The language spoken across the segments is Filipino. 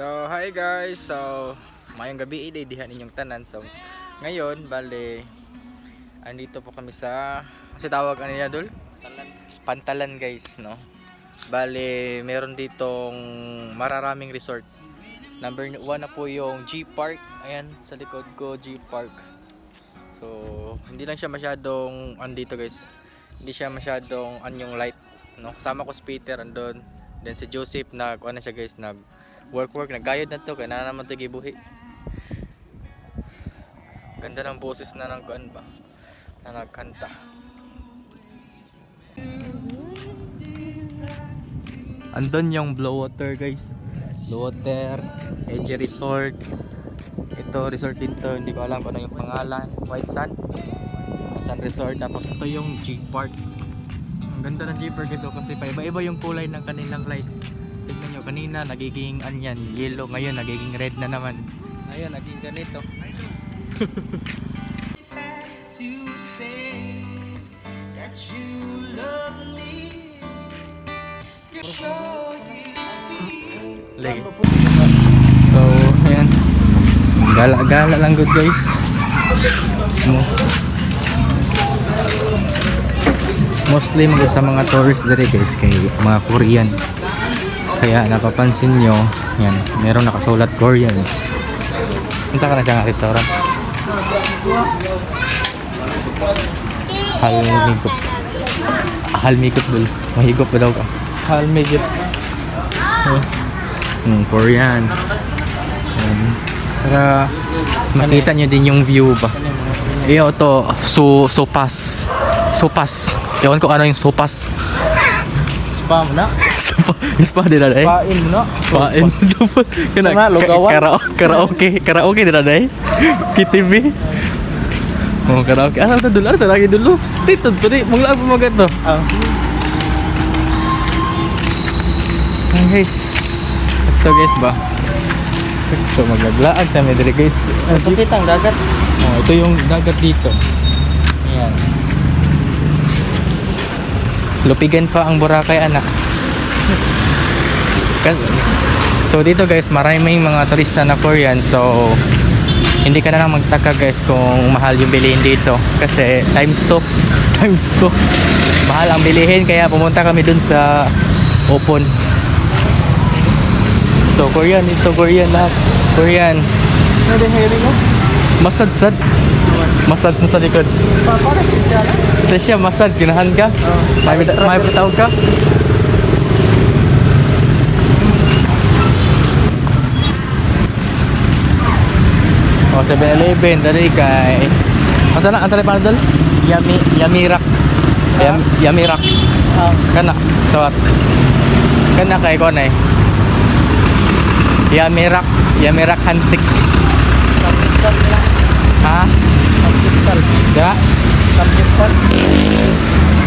So, hi guys. So, mayong gabi eh, dihan inyong tanan. So, ngayon, bale, andito po kami sa, kasi tawag ano niya, Dul? Pantalan guys, no? Bale, meron ditong mararaming resort. Number 1 na po yung G Park. Ayan, sa likod ko, G Park. So, hindi lang siya masyadong andito guys. Hindi siya masyadong anyong light, no? Kasama ko si Peter andun. Then si Joseph nag ano siya guys, nag work work nagkayod na to kaya na naman to gibuhi. Ganda ng boses na ng kuan ba? Na nagkanta. Andun yung blow water guys. Blow water, Edge Resort. Ito resort dito, hindi ko alam kung ano yung pangalan. White Sand. Sun Resort. Tapos ito yung G Park. Ang ganda ng G Park ito kasi pa iba-iba yung kulay ng kanilang lights. Nyo, kanina nagiging anyan, yellow. Ngayon nagiging red na naman. Ngayon, naging ganito. to say that you love me. Lagi. So, ayan. Gala-gala lang good guys. Mo- Mostly mga sa mga tourist dere guys kay mga Korean. Kaya napapansin nyo, yan, meron nakasulat Korean. Unsa ka na siya nga restaurant? Halmigop. Halmigop dul. Mahigop pa daw ka. Halmigop. Hmm, Korean. Yan. Para makita nyo din yung view ba. Iyo to, su supas. Supas. Ewan ko ano yung supas. Spam na. Supa, spa din na eh. Pain mo na. Spain. Supas. Kana Nga, lugawan. karaoke, karaoke, karaoke din eh. KTV. Oh, karaoke. Ano to dulu? Ano to lagi dulu? Dito, to di. Mula pa mag to. Ah. Ayan guys. Ito guys ba? Ito maglaglaan sa medre guys. Ito kitang dagat. Oh, ito yung dagat dito. Ayan. Lupigan pa ang Boracay anak. So dito guys, maraming mga turista na Korean. So hindi ka na lang magtaka guys kung mahal yung bilihin dito kasi times 2 times 2 mahal ang bilihin kaya pumunta kami dun sa open so Korean ito Korean lahat Korean? Massage Massage na sa likod. Pa, siya, massage. Ginahan ka. May, may patawag ka. Oh, 7-Eleven. Dali kay... Ang sana, ang sana pa dal? Yami, Yamirak. Yam, Yamirak. Ah. Kana. Sawat. Kana kay ko na eh. Yamirak. Yamirak Hansik. Ha? Sampitan. Da? Sampitan.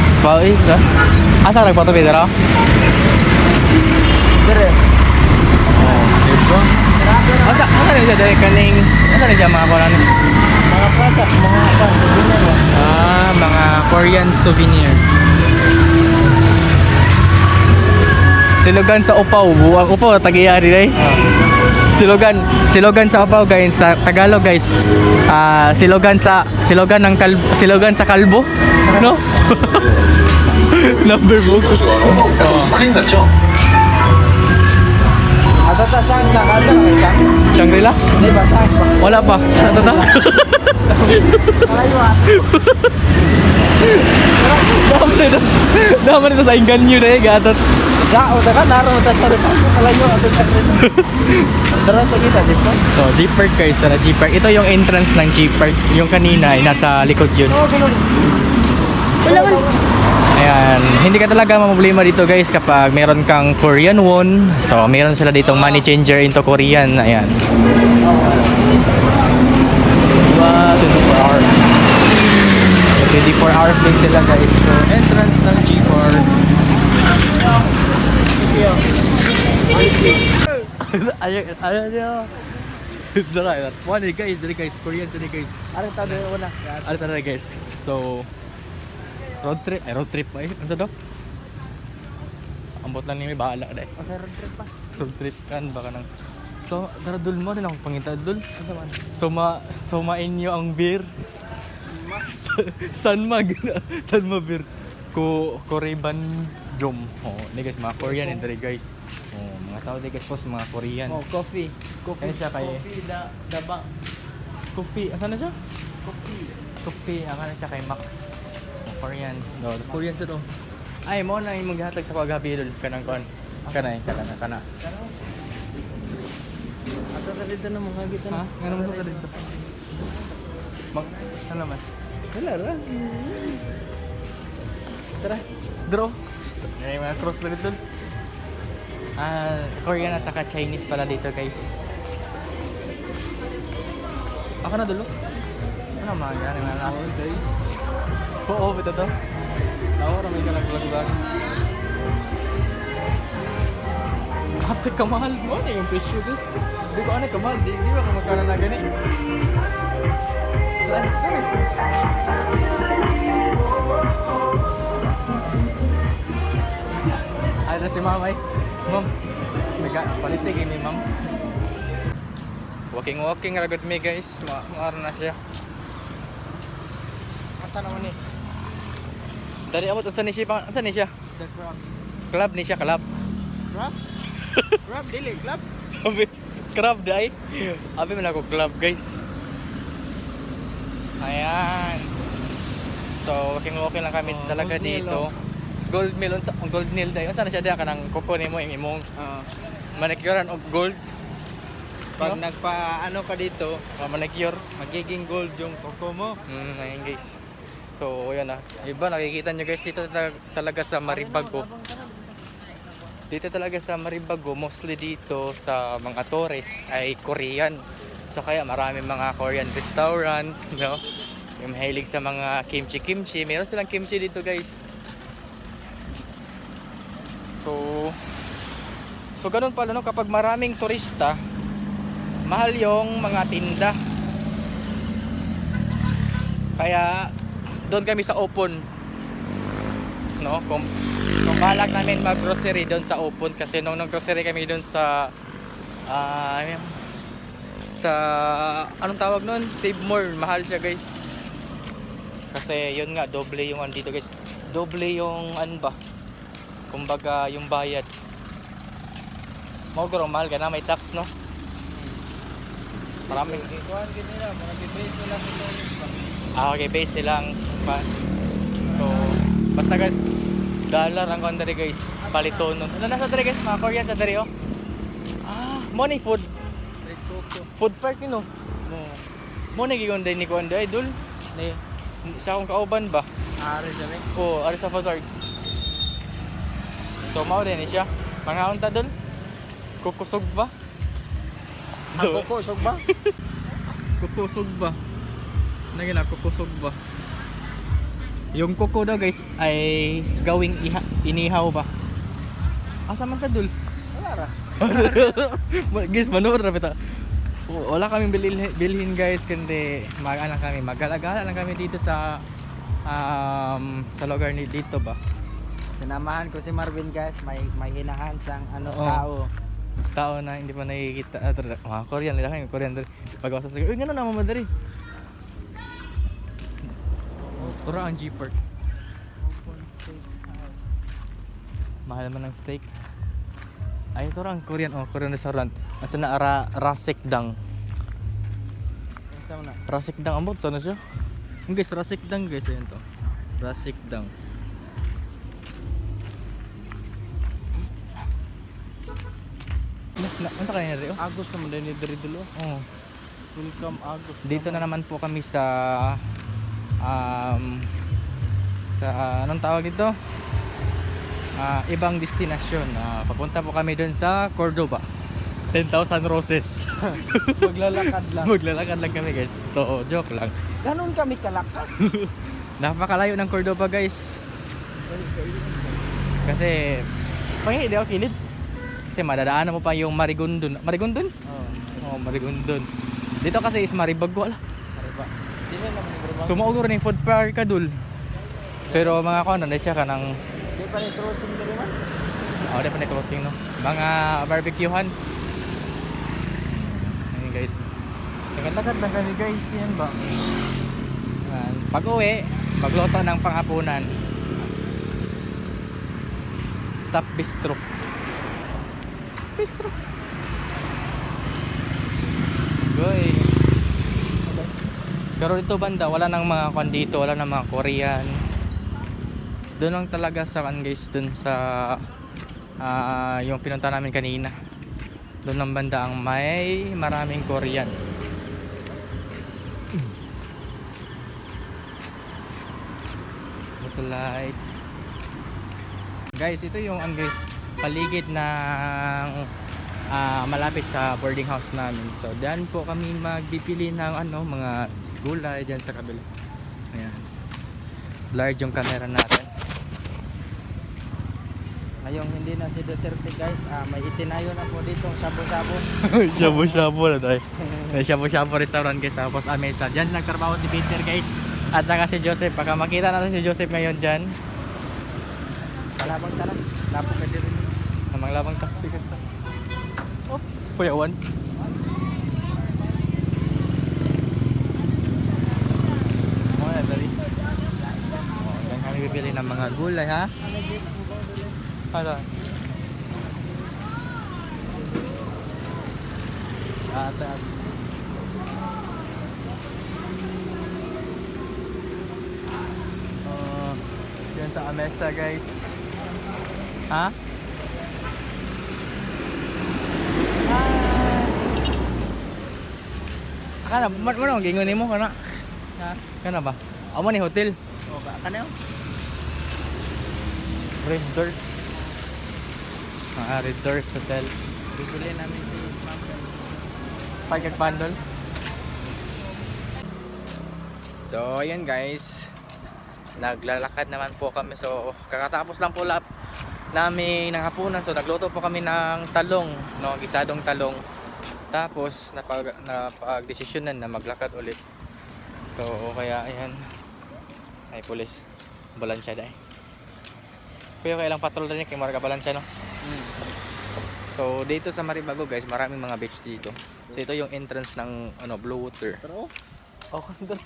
Spa eh. Da? Asa nagpato ba dara? Dire. Oh, diba? Asa asa ni dai kaning asa ni mga ni? Mga product, mga pan. Mo. Ah, mga Korean souvenir. Silogan sa Upaw, buwang Upaw tagayari dai silogan silogan sa Apao guys sa Tagalog guys uh, silogan sa silogan ng kalbo, silogan sa kalbo no number book Atata sang na kata kay Chang. Shangri-La? Hindi ba Chang? Wala pa. Atata. Dami nito. Dami nito sa ingan nyo na eh, gatot. Dao, taka, naro, tatarik. Alayo, ato sa Dara to kita dito. So, G-Park guys, tara G-Park. Ito yung entrance ng G-Park. Yung kanina ay nasa likod yun. Oh, ganun. Ayan, hindi ka talaga mamblema dito guys kapag meron kang Korean won. So, meron sila ditong money changer into Korean. Ayan. Diba, 24 hours. 24 hours din sila guys. So, entrance ng G-Park. Ayaw, ayaw niya. Dara, dara. One guys, dali guys. Korean dali guys. Anong tawag na una? Ano talaga guys? So, road trip, ay road trip ba eh? Ano sa? Ambot lang ni may bahala ka dahil. O sa road trip pa. Road trip kan baka nang So, tara dul mo din ako pangita dul. Ano? Suma, sumain nyo ang beer. Sanma, gina. Sanma beer. Ko, Koreban Jom. Oh, ni guys, mga Korean and guys. Oh, mga tao di guys po, mga Korean. Oh, coffee. Coffee. Ano siya kay- Coffee da daba. Coffee, asan na siya? Coffee. Coffee, ang ano siya kay Mac. Oh, Korean. No, Korean siya to. Ay, mo na yung maghatag sa kagabi dul. Kanang kon. Kanay, kana, kana. Ato ka dito na mga gitu Ha? na. Nga naman ka dito. Mag, ano naman? Wala ra. Tara, draw. May mga crocs na dito. Ah, Korean at saka Chinese pala dito, guys. Ako na dulo. Ano mga? Ano na ako? Oo, ito to. Ako, ramay ka naglag-lag. Ate, kamahal mo na yung presyo, guys. Di ko ano, kamahal. Di, di ba ka magkano na gani? Tara, tara. Na si ma'am ay. Ma'am, naga palitig ini ma'am. Walking walking ragot me guys, ma maar na siya. Asa naman ni? Dari amot unsa ni siya? Unsa ni siya? The crab. Club ni siya, club. Crab? crab dili club. Abi, club dai. Abi man ako club guys. Ayan. So, walking walking lang kami Oh, talaga dito. oh. Gold meal unsa gold meal dai. Unsa na siya diha kanang kuko nimo imong Ah. manicurean og gold. pag No? nagpa ano ka dito, Uh, manicure. magiging gold yung koko mo. Mm, ayun guys. So, yun na. Iba, nakikita nyo guys, dito ta- talaga sa Maribago. Dito talaga sa Maribago, mostly dito sa mga tourist ay Korean. So, kaya marami mga Korean restaurant, no? Yung mahilig sa mga kimchi-kimchi. Meron silang kimchi dito guys. So, so ganun pala no, kapag maraming turista, mahal yung mga tinda. Kaya doon kami sa open. No? Kung, kung balak namin mag-grocery doon sa open kasi nung nag-grocery kami doon sa ah sa anong tawag noon? Save More. Mahal siya, guys. Kasi yun nga doble yung andito, guys. Doble yung ano ba? Kumbaga yung bayad. Mo mahal ka na may tax, no? Maraming Ikuan gid nila, mga base nila sa ba. Ah, okay, base nilang pa. So, basta guys, dollar ang kon diri guys. Palito nun. Ano nasa diri guys? Mga Korean sa diri oh. Ah, money food. Food park nino. Mo. Mo na gigon din ni ko ande idol. Ni sa akong kauban ba? Ari sa rin. Oh, ari sa food park. So, mao din ni siya. Mga unta dol. Kukusog ba? Ako ko, sog ba? kukusog ba? Na kukusog ba? Yung kuko daw guys ay gawing iha, inihaw ba? Asa man sa dul? Wala ra. guys, manood ra bita. Wala kaming bilhin, bilhin guys kundi mag ano kami, magalagala lang kami dito sa um, sa lugar ni dito ba. Sinamahan ko si Marvin guys, may may hinahan sang ano Oo. tao. Tao na hindi pa nakikita. Ah, tara, mga Korean nila kayo, Korean dali. Pag ako sa uy, gano'n naman madali. Tura ang jeeper. Mahal naman ng steak. Ay, ito ang Korean, oh, Korean restaurant. At na ara Rasik Dang. Unsa na? Rasik Dang ambot sana siya. Yung guys, Rasik Dang guys, ayan to. Rasik Na, unsa kanina rin? Oh. Agos naman din ni diri dulo. Oh. Welcome Agos. Dito na naman po kami sa um sa anong tawag dito? Ah, ibang destinasyon. Ah, papunta po kami doon sa Cordoba. 10,000 roses. Maglalakad lang. Maglalakad lang kami guys. To, joke lang. Ganon kami kalakas. Napakalayo ng Cordoba guys. Kasi pag hindi ako kilid. Kasi madadaanan mo pa yung Marigondon. Marigondon? Oh, Oh, Marigondon. Dito kasi is Maribago. Ala, ariba. Dili naman ni Bro. So mao ni food park ka dul. Pero mga kuan na siya kanang Di pa ni crossing diri man. oh, di pa na closing no. Mga barbecuehan. guys. Lakad-lakad lang kami guys, yan ba? Yan. Pag uwi, magluto ng panghapunan. Top bistro. Bistro. Goy. Pero dito banda, wala nang mga kwan dito, wala nang mga Korean. Doon lang talaga sa kan guys, doon sa ah, yung pinunta namin kanina. Doon lang banda ang may maraming Korean. Ito light. Guys, ito yung ang guys paligid ng ah, malapit sa boarding house namin. So, diyan po kami magbibili ng ano, mga gulay diyan sa kabila. Ayan. Blurred yung camera natin. Ngayong hindi na si Duterte guys, ah, may itinayo na po dito sabo-sabo. shabu-shabu na tayo. May shabu-shabu restaurant guys. Tapos ah, mesa. Diyan nagtrabaho si Peter guys. At saka si Joseph. Baka makita natin si Joseph ngayon dyan. Palabang tara. Lapok ka din. Namang labang ta. Oh, Kuya Juan. Oh, dali. Oh, yan kami bibili ng mga gulay ha. Ano? Ate, ate. Oh, yan sa Amesa guys. Ha? Kana, man mo nang gingon nimo kana. Ha? Kana ba? Amo ni hotel. O ba kanayo? Red Doors. Ah, Red Doors Hotel. Bibili namin si. Pagkag pandol. So, ayan guys. Naglalakad naman po kami. So, kakatapos lang po lap namin ng hapunan. So, nagluto po kami ng talong, no, gisadong talong. Tapos, napag, napag-desisyonan na maglakad ulit. So, kaya ayan. Ay, pulis. Balansya dahil. Kuya, kailang patrol na niya kay Marga Balansya, no? Hmm. So, dito sa Maribago, guys, maraming mga beach dito. So, ito yung entrance ng ano, Blue Water. Pero Oh, doon.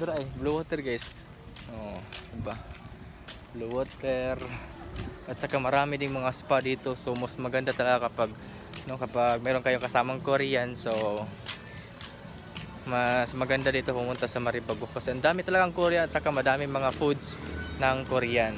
Doon ay, Blue Water guys. Oh, diba? Blue Water. At saka marami ding mga spa dito. So, mas maganda talaga kapag no, kapag meron kayong kasamang Korean. So, mas maganda dito pumunta sa Maribago kasi ang dami talagang Korea at saka madami mga foods ng Korean.